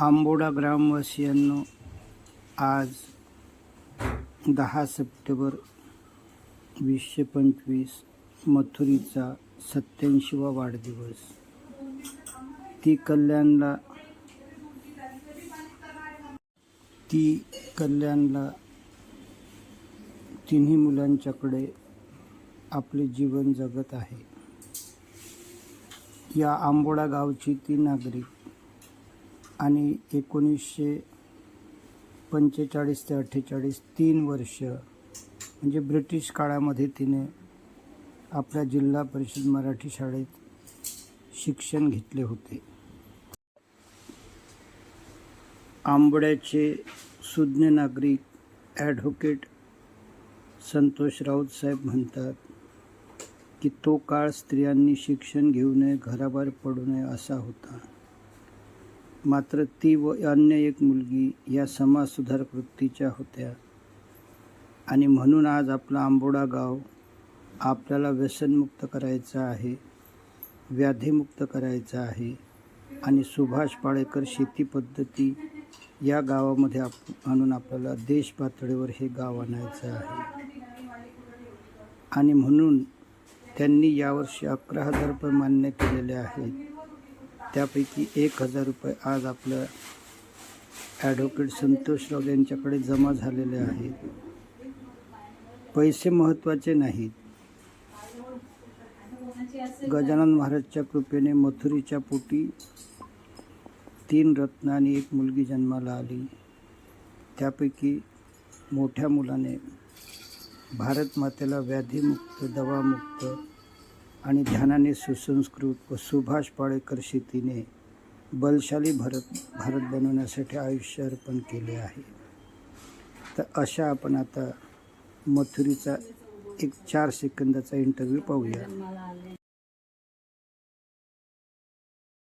आंबोडा ग्रामवासियांनो आज दहा सप्टेंबर वीसशे पंचवीस मथुरीचा सत्याऐंशीवा वाढदिवस. ती कल्याणला ती कल्याणला तिन्ही मुलांच्याकडे आपले जीवन जगत आहे. या आंबोडा गावची ती नागरिक आणि एकोणीसशे पंचेचाळीस ते अठ्ठेचाळीस तीन वर्ष म्हणजे ब्रिटिश काळामध्ये तिने आपल्या जिल्हा परिषद मराठी शाळेत शिक्षण घेतले होते. आंबड्याचे सुज्ञ नागरिक ॲडव्होकेट संतोष राऊत साहेब म्हणतात की तो काळ स्त्रियांनी शिक्षण घेऊ नये घराबाहेर पडू नये असा होता. मात्र ती व अन्य एक मुलगी या समाजसुधारक वृत्तीच्या होत्या. आणि म्हणून आज आपला आंबोडा गाव आपल्याला व्यसनमुक्त करायचं आहे व्याधीमुक्त करायचं आहे आणि सुभाष पाळेकर शेती पद्धती या गावामध्ये आप आणून आपल्याला देश पातळीवर हे गाव आणायचं आहे. आणि म्हणून त्यांनी यावर्षी अकरा हजार रुपये मान्य केलेले आहेत. त्यापैकी एक हजार रुपये आज आपलं ॲडव्होकेट संतोषराव यांच्याकडे जमा झालेले आहेत. पैसे महत्त्वाचे नाहीत. गजानन महाराजच्या कृपेने मथुरीच्या पोटी तीन रत्न आणि एक मुलगी जन्माला आली. त्यापैकी मोठ्या मुलाने भारत मातेला व्याधीमुक्त दवामुक्त आणि ध्यानाने सुसंस्कृत व सुभाष पाळेकर शेतीने बलशाली भारत भारत बनवण्यासाठी आयुष्य अर्पण केले आहे. तर अशा आपण आता मथुरीचा एक चार सेकंदाचा इंटरव्ह्यू पाहूया.